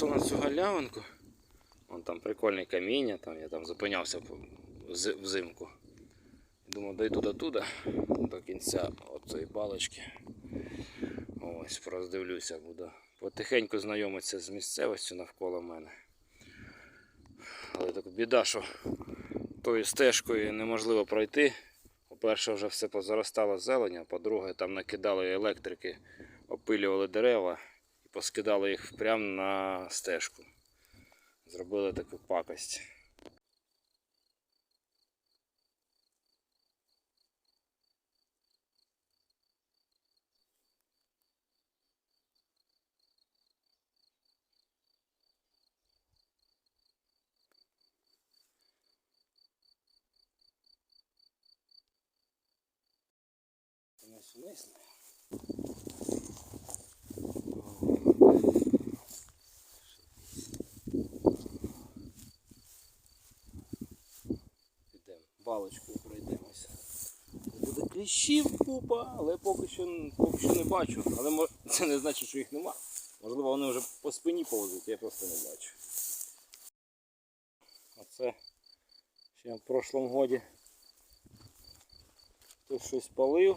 вийшов на цю галявинку. Вон там прикольне каміння, там я там зупинявся взимку. Думав, дойду до туди, до кінця оцієї балочки. Ось, роздивлюся, буду потихеньку знайомитися з місцевістю навколо мене. Але так біда, що тою стежкою неможливо пройти. По-перше, вже все позаростало зеленя, по-друге, там накидали електрики, опилювали дерева поскидали їх прямо на стежку. Зробили таку пакость. Не балочкою пройдемося. Буде кліщів купа, але поки що, поки що не бачу. Але мо- це не значить, що їх нема. Можливо, вони вже по спині повзуть, я просто не бачу. А це ще в прошлому годі хтось щось палив.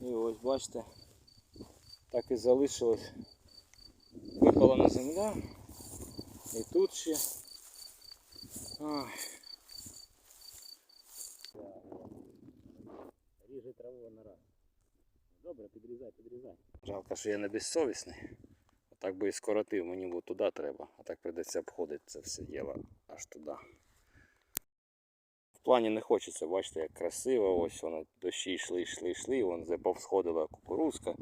І ось бачите, так і залишилось випалена земля. І тут ще. Ой. Траву на раз. Добре, підрізай, підрізай. Жалко, що я не безсовісний. Так би і скоротив, мені бо туди треба, а так прийдеться обходити це все діло аж туди. В плані не хочеться, бачите, як красиво, ось воно дощі йшли, йшли, йшли, вон повсходила кукурузка.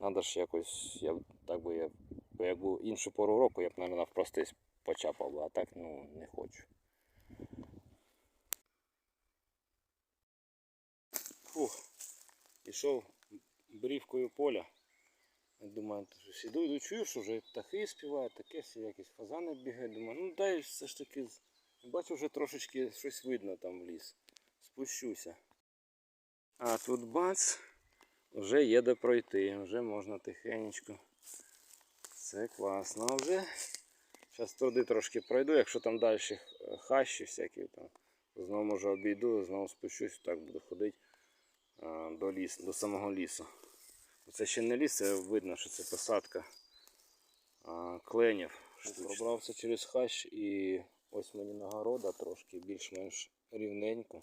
Надо ж якось, я так би я, бо як був іншу пору року, я б, мабуть, навпростись почапав а так ну не хочу. Фух, пішов брівкою поля. Думаю, щось іду, іду, чую, що вже птахи співають, таке все, якісь фазани бігають. Думаю, ну дай все ж таки. Бачу, вже трошечки щось видно там в ліс. Спущуся. А тут бац, вже є де пройти, вже можна тихенечко. Це класно. Вже зараз туди трошки пройду, якщо там далі хащі всякі, там, знову може обійду, знову спущусь, так буду ходити до лісу, до самого лісу. Це ще не ліс, це видно, що це посадка а, кленів. Пробрався через хащ і ось мені нагорода трошки більш-менш рівненько.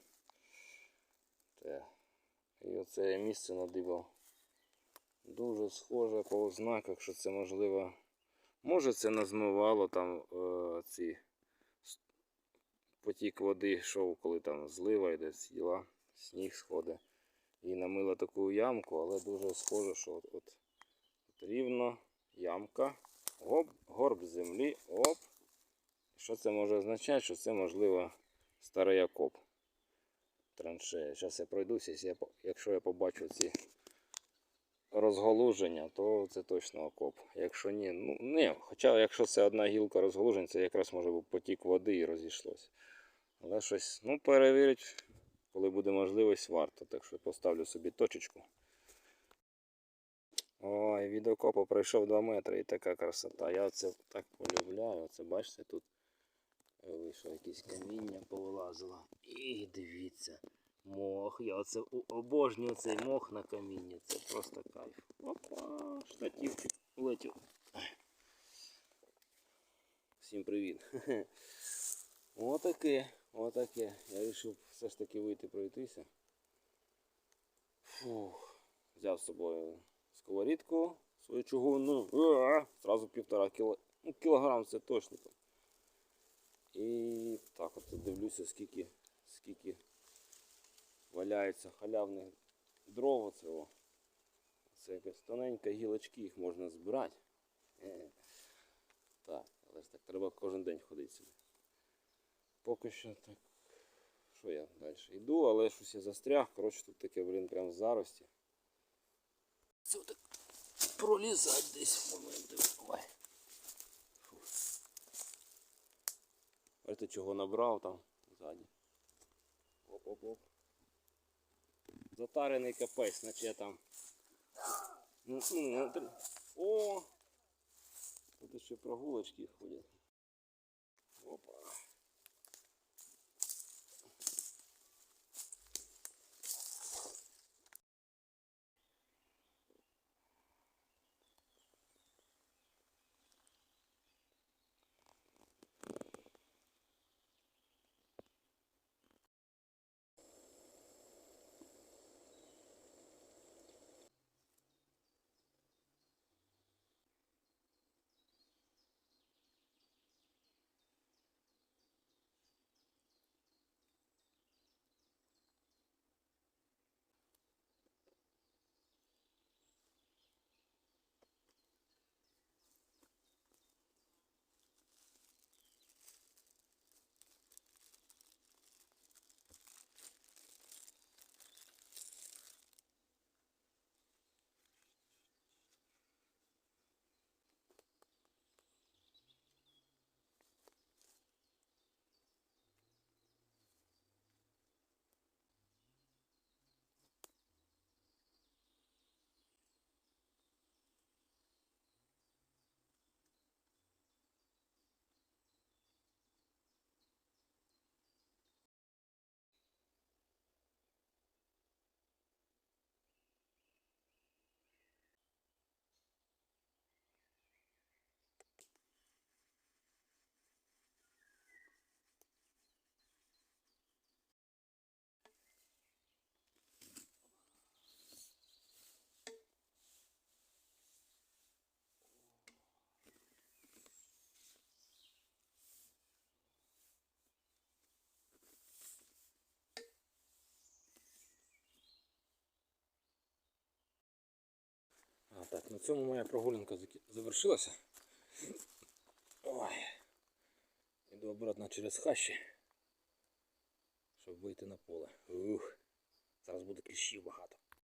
І оце місце надибав. Дуже схоже по ознаках, що це можливо. Може це назмивало там е, ці потік води йшов, коли там злива йде діла, сніг сходить. І намило таку ямку, але дуже схоже, що от, от, от рівно ямка, оп, горб землі, оп. Що це може означати? Що це можливо старий окоп траншея. Зараз я пройдуся, якщо я, побачу ці розголуження, то це точно окоп. Якщо ні, ну не. Хоча якщо це одна гілка розголужень, це якраз може бути потік води і розійшлося. Але щось, ну, перевірити, коли буде можливість, варто. Так що поставлю собі точечку. Ой, від окопу пройшов 2 метри і така красота. Я це так полюбляю. Оце бачите, тут вийшло якесь каміння повилазило. І дивіться, мох. Я оце обожнюю цей мох на камінні. Це просто кайф. Опа, штативчик улетів. Всім привіт. Отаке, отаке. Я вирішив все ж таки вийти пройтися. Фух. Взяв з собою сковорідку, свою чугунну. Уа! Зразу півтора кіло. Ну, кілограм це точно. І так от дивлюся, скільки, скільки валяється халявних дров оцього. Це якась тоненька гілочки, їх можна збирати. Е. Так, але ж так треба кожен день ходити сюди. Поки що так. Що я далі йду, але щось я застряг. Коротше, тут таке, блін, прям в зарості. Це так пролізать десь в моменти. Ой. Бачите, чого набрав там ззаді. Оп-оп-оп. Затарений капець, наче там. Ну, ну, ну, О! Тут ще прогулочки ходять. Опа. Так, на цьому моя прогулянка завершилася. Ой. Іду обратно через хащі, щоб вийти на поле. Ух. Зараз буде кліщів багато.